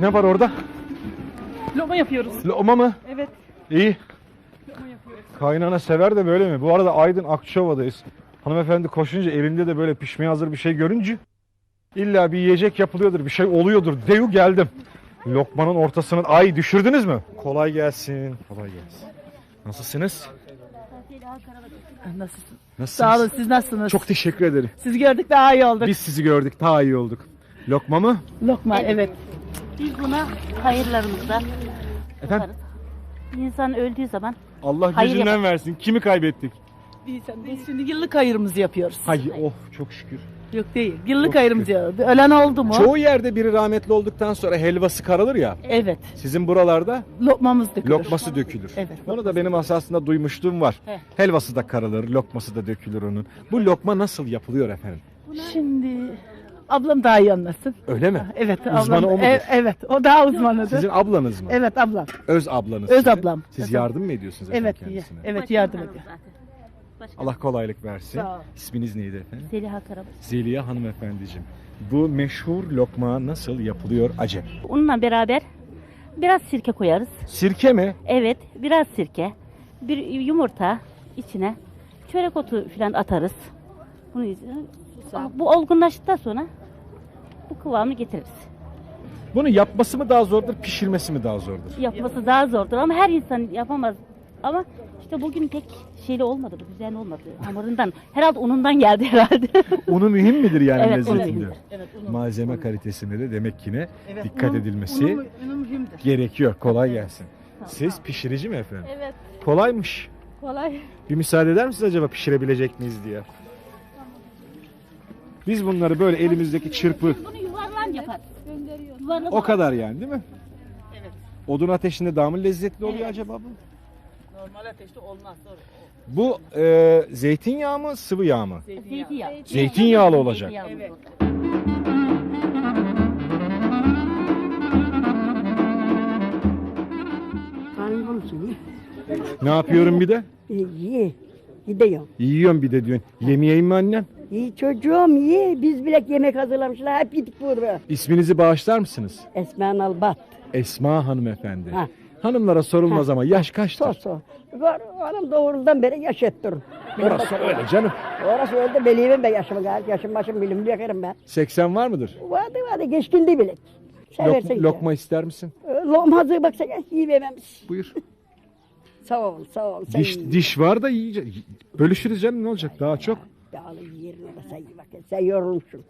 Ne var orada? Loma yapıyoruz. Loma mı? Evet. İyi. Loma yapıyoruz. Kaynana sever de böyle mi? Bu arada Aydın Akçova'dayız. Hanımefendi koşunca elinde de böyle pişmeye hazır bir şey görünce illa bir yiyecek yapılıyordur, bir şey oluyordur. Deyu geldim. Lokmanın ortasını ay düşürdünüz mü? Kolay gelsin. Kolay gelsin. Nasılsınız? Nasılsın? Nasılsınız? Sağ olun siz nasılsınız? Çok teşekkür ederim. Sizi gördük daha iyi olduk. Biz sizi gördük, daha iyi olduk. Lokma mı? Lokma evet. Biz buna hayırlarımızda Efendim? yaparız. İnsan öldüğü zaman Allah Hayır gücünden versin. Kimi kaybettik? Biz, biz şimdi yıllık hayırımızı yapıyoruz. Hay oh çok şükür. Yok değil. Yıllık Çok hayırımızı yapıyoruz. Ölen oldu mu? Çoğu yerde biri rahmetli olduktan sonra helvası karalır ya. Evet. Sizin buralarda Lokmamız dökülür. lokması dökülür. Evet, Onu da benim esasında duymuşluğum var. Heh. Helvası da karalır, lokması da dökülür onun. Bu lokma nasıl yapılıyor efendim? Şimdi ablam daha iyi anlasın. Öyle mi? Evet Uzmanı ablam. o mudur? E- evet o daha uzmanıdır. Sizin ablanız mı? Evet ablam. Öz ablanız. Öz sizin. ablam. Siz Öz yardım mı ediyorsunuz efendim Evet kendisine? evet yardım ediyor. Allah kolaylık versin. İsminiz neydi efendim? Zeliha Karabaş. Zeliha hanımefendiciğim. Bu meşhur lokma nasıl yapılıyor acep? Onunla beraber biraz sirke koyarız. Sirke mi? Evet biraz sirke. Bir yumurta içine çörek otu falan atarız. Bunu bu olgunlaştıktan sonra bu kıvamı getiririz. Bunu yapması mı daha zordur, pişirmesi mi daha zordur? Yapması daha zordur ama her insan yapamaz. Ama işte bugün pek şeyli olmadı bu düzenli olmadı hamurundan. Herhalde unundan geldi herhalde. Unu mühim midir yani Evet, unu lezzetinde? mühimdir. Evet, unu. Malzeme kalitesinde de demek ki ne Evet, dikkat unu- edilmesi unu- unu mühimdir. gerekiyor. Kolay gelsin. Siz pişirici mi efendim? evet Kolaymış. kolay. Bir müsaade eder misiniz acaba pişirebilecek miyiz diye? Biz bunları böyle elimizdeki çırpı Yuvarlan yapar. Yuvarlan o kadar yani değil mi? Evet. Odun ateşinde daha mı lezzetli oluyor acaba bu? Normal ateşte olmaz. Doğru. Bu e, zeytinyağı mı sıvı yağ mı? Zeytinyağı. Zeytinyağlı olacak. Zeytinyağlı Evet. olacak. Ne yapıyorum bir de? İyi. Gidiyorum. Yiyorum bir de diyorsun. Yemeyeyim mi annem? İyi çocuğum iyi. Biz bile yemek hazırlamışlar. Hep gittik burada. İsminizi bağışlar mısınız? Esma Nalbat. Esma hanımefendi. Ha. Hanımlara sorulmaz ama yaş kaçtır? Sor sor. Var, Hanım doğrudan beri yaşattır. Orası öyle canım. Orası öyle belirim ben yaşımı gayet. Yaşım başım bilim yakarım ben. 80 var mıdır? Vardı vardı geçkindi bile. Seversen Lok- lokma ister misin? Lokma hazır baksana iyi vermemiş. Buyur. Sağ ol sağ ol. Sen Diş, diş var da yiyecek. Bölüşürüz canım ne olacak daha çok. Dağılı yerine de sen iyi bak. Sen yorulmuşsun.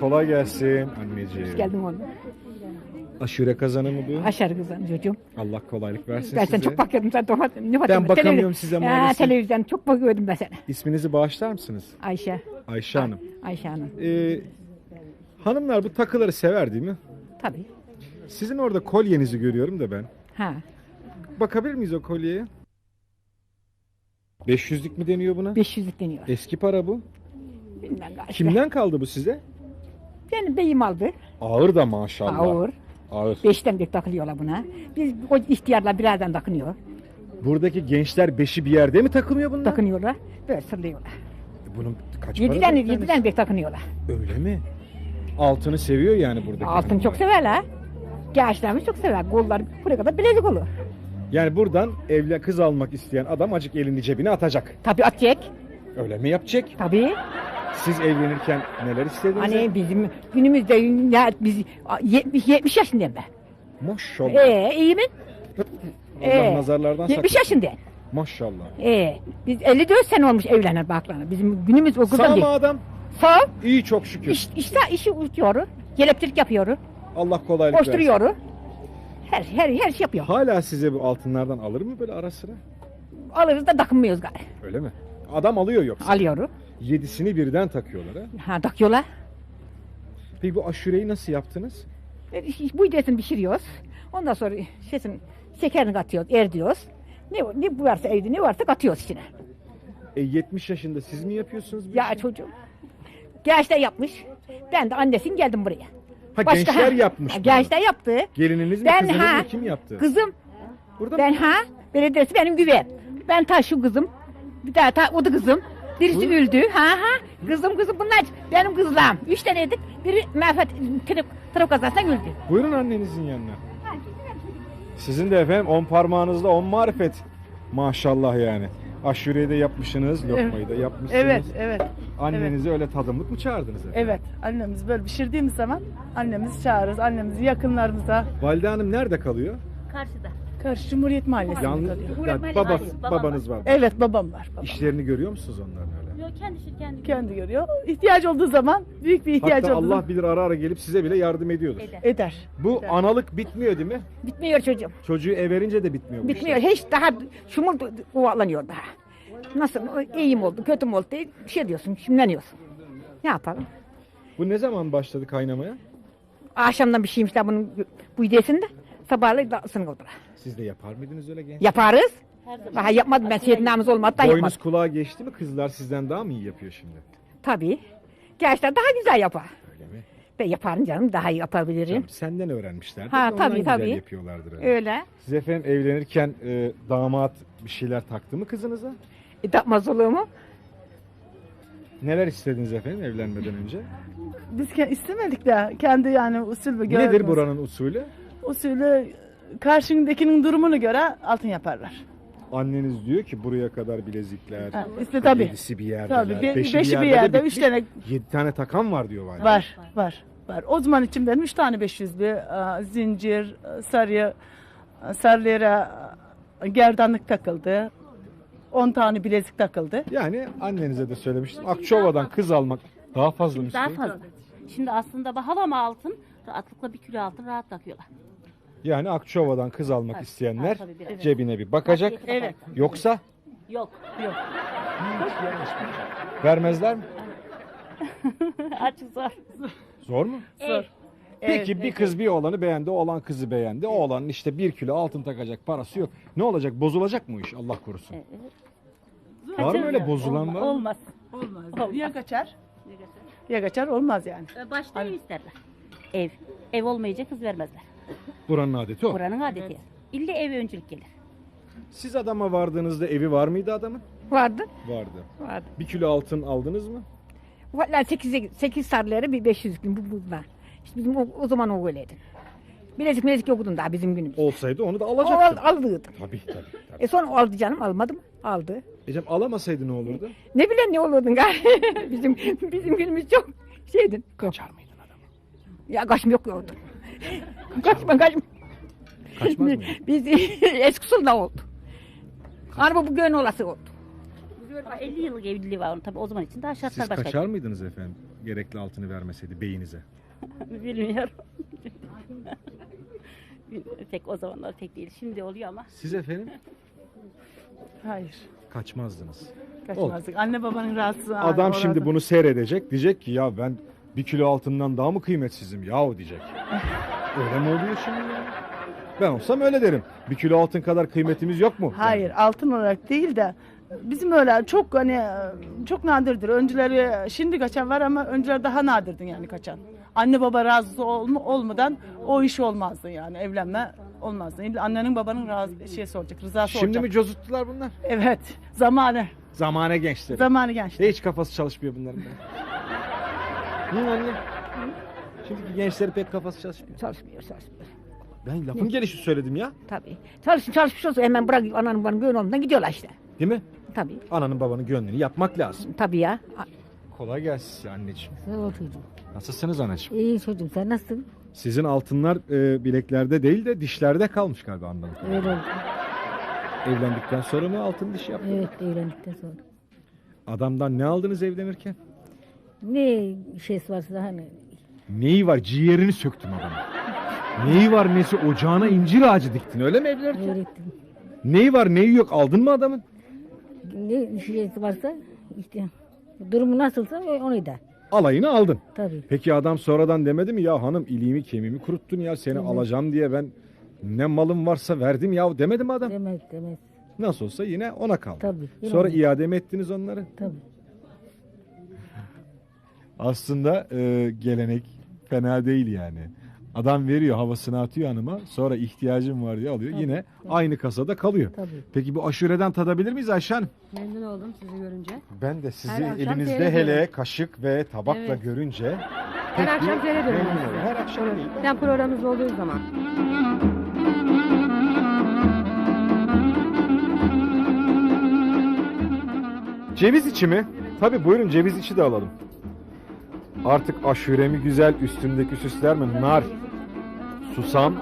Kolay gelsin anneciğim. Geldim oğlum. Aşure kazanı mı bu? Aşağı kızım çocuğum. Allah kolaylık versin Ben size. sana çok bakıyordum. Sen tuhaf, ne bakıyorsun? bakamıyorum size Ya, maalesef. televizyon çok bakıyordum ben sana. İsminizi bağışlar mısınız? Ayşe. Ayşe Hanım. Ayşe Hanım. Ee, hanımlar bu takıları sever değil mi? Tabii. Sizin orada kolyenizi görüyorum da ben. Ha. Bakabilir miyiz o kolyeye? 500'lük mi deniyor buna? 500'lük deniyor. Eski para bu. Bilmem galiba. Kimden kaldı bu size? Benim beyim aldı. Ağır da maşallah. Ağır. Ağır. Beşten bir takılıyorlar buna. Biz o ihtiyarlar birazdan takınıyor. Buradaki gençler beşi bir yerde mi takılıyor bunlar? Takınıyorlar. Böyle sırlıyorlar. Bunun kaç para? Yediden, bir tanesi? yediden bir takınıyorlar. Öyle mi? Altını seviyor yani buradaki. Altın çok severler. Gençlerimiz çok sever. Kollar buraya kadar bilezik olur. Yani buradan evle kız almak isteyen adam acık elini cebine atacak. Tabii atacak. Öyle mi yapacak? Tabii. Siz evlenirken neler istediniz? Hani bizim günümüzde ya biz 70 70 yaşındayım ben. Maşallah. Ee iyi mi? Allah ee, nazarlardan 70 saklasın. yaşındayım. Maşallah. Ee, biz 54 sene olmuş evlenen baklarına. Bizim günümüz o Sağ kızdan mı değil. adam? Sağ. İyi çok şükür. İş, işte işi uçuyor. Kelepçilik yapıyor. Allah kolaylık versin. Koşturuyor. Her her her şey yapıyor. Hala size bu altınlardan alır mı böyle ara sıra? Alırız da takınmıyoruz gari. Öyle mi? Adam alıyor yoksa. Alıyor. Yedisini birden takıyorlar ha. Ha takıyorlar. Peki bu aşureyi nasıl yaptınız? E, Bu idesini pişiriyoruz. Ondan sonra şeysin, şekerini katıyoruz, erdiyoruz. Ne, ne varsa evde ne varsa katıyoruz içine. E 70 yaşında siz mi yapıyorsunuz bu Ya işi? çocuğum. Gençler yapmış. Ben de annesin geldim buraya. Ha Başka- gençler yapmış ha, bunu. Gençler yaptı. Gelininiz mi Ben kızınız ha, mı kim yaptı? Kızım Burada ben ha belediyesi benim güvem. Ben ta şu kızım. Bir daha ta o da kızım. Birisi Buyurun. öldü. Ha ha. Kızım kızım bunlar benim kızlarım. Üç taneydik. Biri Mehmet trafik, trafik kazasından öldü. Buyurun annenizin yanına. Sizin de efendim on parmağınızda on marifet. Maşallah yani. Aşureyi de yapmışsınız, lokmayı da yapmışsınız. Evet, evet, Annenizi öyle tadımlık mı çağırdınız efendim? evet. Annemiz böyle pişirdiğimiz zaman annemizi çağırırız. Annemizi yakınlarımıza. Valide Hanım nerede kalıyor? Karşıda. Karşı Cumhuriyet Mahallesi'nde Yalnız kalıyor. yani baba, Babam babanız var. Evet, babam var. Babam. İşlerini görüyor musunuz onların kendi işi kendi. Kendi görüyor. İhtiyaç olduğu zaman, büyük bir ihtiyacı Hatta olduğu Allah zaman bilir ara ara gelip size bile yardım ediyordur. Eder. eder. Bu analık bitmiyor değil mi? Bitmiyor çocuğum. Çocuğu ev verince de bitmiyor. bu Bitmiyor. işler. Hiç daha şumul kovalanıyor daha. Nasıl iyiyim oldu, kötüm oldu diye bir şey diyorsun, şimdileniyorsun. Ne yapalım? Bu ne zaman başladı kaynamaya? Akşamdan bir şeymiş daha bunun bu idesinde. Sabahleyin da ısınıldılar. Siz de yapar mıydınız öyle genç? Yaparız. Her zaman. Daha yapmadım ben şehitnamız olmadı da Boynuz yapmadım. kulağa geçti mi kızlar sizden daha mı iyi yapıyor şimdi? Tabii. Gençler daha güzel yapar. Öyle mi? Ben yaparım canım daha iyi yapabilirim. Canım, senden öğrenmişler. Ha, ondan tabii, güzel tabii. yapıyorlardır. öyle. Öyle. Siz efendim evlenirken e, damat bir şeyler taktı mı kızınıza? E, tapmaz olur mu? Neler istediniz efendim evlenmeden önce? Biz ke- istemedik de kendi yani usul ve Nedir buranın usulü? Usulü karşındakinin durumunu göre altın yaparlar. Anneniz diyor ki buraya kadar bilezikler. Ha, işte tabii. Yedisi bir yerde. Tabii. Be- beşi, beşi, bir bir yerde, yerde, de üç tane Yedi tane takan var diyor valide. var, var, var. O zaman için benim üç tane 500'lü e, zincir, e, sarı, e, sarılara gerdanlık takıldı. 10 tane bilezik takıldı. Yani annenize de söylemiştim. Akçova'dan kız almak daha fazla mı Daha fazla. Şimdi aslında bak halama altın rahatlıkla bir kilo altın rahat takıyorlar. Yani Akçova'dan kız almak Tabii. isteyenler Ha, tabii, biraz. cebine bir bakacak. Evet. Yoksa Yok. Yok. vermezler mi? Açık zor. Zor mu? Zor. Peki Evet, bir kız bir oğlanı beğendi, oğlan kızı beğendi. O oğlanın işte bir kilo altın takacak parası yok. Ne olacak? Bozulacak mı iş? Allah korusun. Var mı öyle bozulan var? mı? Olmaz. Olmaz. Ya kaçar, ya kaçar olmaz yani. Başta ev isterler. Ev. Ev olmayınca kız vermezler. Buranın adeti o. Buranın adeti. İlle ev öncülük gelir. Siz adama vardığınızda evi var mıydı adamın? Vardı. Vardı. Vardı. Bir kilo altın aldınız mı? Valla 8, 8 sarıları bir 500 gün bu bunlar. İşte bizim o, o zaman o öyleydi. Bilezik bilezik yoktu daha bizim günümüz. Olsaydı onu da O al, alacaktın. aldıydı. Tabii tabii. tabii. E sonra aldı canım almadım. Aldı. Ecem alamasaydı ne olurdu? Ne bileyim ne olurdun gari. bizim bizim günümüz çok şeydi. Kaçar mıydın adamı? Ya kaçma yok yoktu. Kaçma kaçma. Kaçmaz mıydın? Biz eski usulda oldu. Araba bu gönül olası oldu. 50 yıllık evliliği var onun tabii o zaman için daha şartlar Siz başka. kaçar mıydınız efendim? Gerekli altını vermeseydi beyinize. Bilmiyorum. pek o zamanlar pek değil. Şimdi oluyor ama. Siz efendim Hayır. kaçmazdınız. Kaçmazdık. Anne babanın rahatsızlığı. Adam şimdi bunu seyredecek. Diyecek ki ya ben bir kilo altından daha mı kıymetsizim yahu diyecek. Öyle mi oluyor şimdi ya? Ben olsam öyle derim. Bir kilo altın kadar kıymetimiz yok mu? Hayır altın olarak değil de bizim öyle çok hani çok nadirdir. Önceleri şimdi kaçan var ama önceleri daha nadirdi yani kaçan. Anne baba razı olma, olmadan o iş olmazdı yani evlenme olmazdı. İlla Annenin babanın razı şeysi olacak, rızası Şimdi olacak. mi cozuttular bunlar? Evet. Zamanı. Zamane gençleri. Zamanı gençti. Hiç kafası çalışmıyor bunların. Hı anne? Şimdiki gençleri pek kafası çalışmıyor. Çalışmıyor çalışmıyor. Ben lafın gelişi söyledim ya. Tabii. Çalışın çalışmış olsa hemen bırak ananın babanın gönül olmadan gidiyorlar işte. Değil mi? Tabii. Ananın babanın gönlünü yapmak lazım. Tabii ya. Kolay gelsin anneciğim. Sağ ol çocuğum. Nasılsınız anacığım? İyi çocuğum sen nasılsın? Sizin altınlar e, bileklerde değil de dişlerde kalmış galiba anladım. Öyle oldu. Evlendikten sonra mı altın diş yaptın? Evet evlendikten sonra. Adamdan ne aldınız evlenirken? Ne şeysi varsa hani Neyi var? Ciğerini söktüm adamın. Neyi var nesi? Ocağına incir ağacı diktin öyle mi evlenirken? öğrettim. Neyi var neyi yok aldın mı adamın? Ne şeysi varsa işte durumu nasılsa onu da. Alayını aldın. Tabii. Peki adam sonradan demedi mi ya hanım iliğimi kemiğimi kuruttun ya seni alacağım diye ben ne malım varsa verdim ya demedi mi adam? Demez demez. Nasıl olsa yine ona kaldı. Tabii. yine Sonra onu- iade mi ettiniz onları? Tabii. Aslında e, gelenek fena değil yani. Adam veriyor havasını atıyor hanıma. Sonra ihtiyacım var diye alıyor. Yine aynı kasada kalıyor. Tabii. Peki bu aşureden tadabilir miyiz Ayşe Hanım? Memnun oldum sizi görünce. Ben de sizi Her akşam elinizde seyrediyorum. hele kaşık ve tabakla Evet. görünce Her pek akşam bir seyrediyorum memnun. Her akşam değil. Ben programınız olduğu zaman. Ceviz içi mi? Tabi buyurun ceviz içi de alalım. Artık aşuremi güzel üstündeki süsler mi? Nar, susam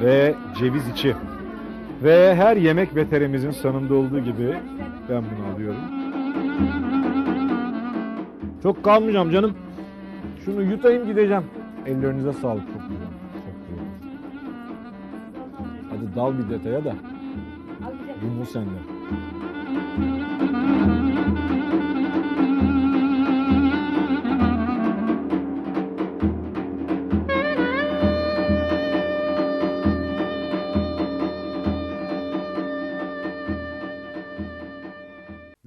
ve ceviz içi. Ve her yemek beterimizin sonunda olduğu gibi ben bunu alıyorum. Çok kalmayacağım canım. Şunu yutayım gideceğim. Ellerinize sağlık çok güzel. Çok güzel. Hadi dal bir detaya da. Yumru sende.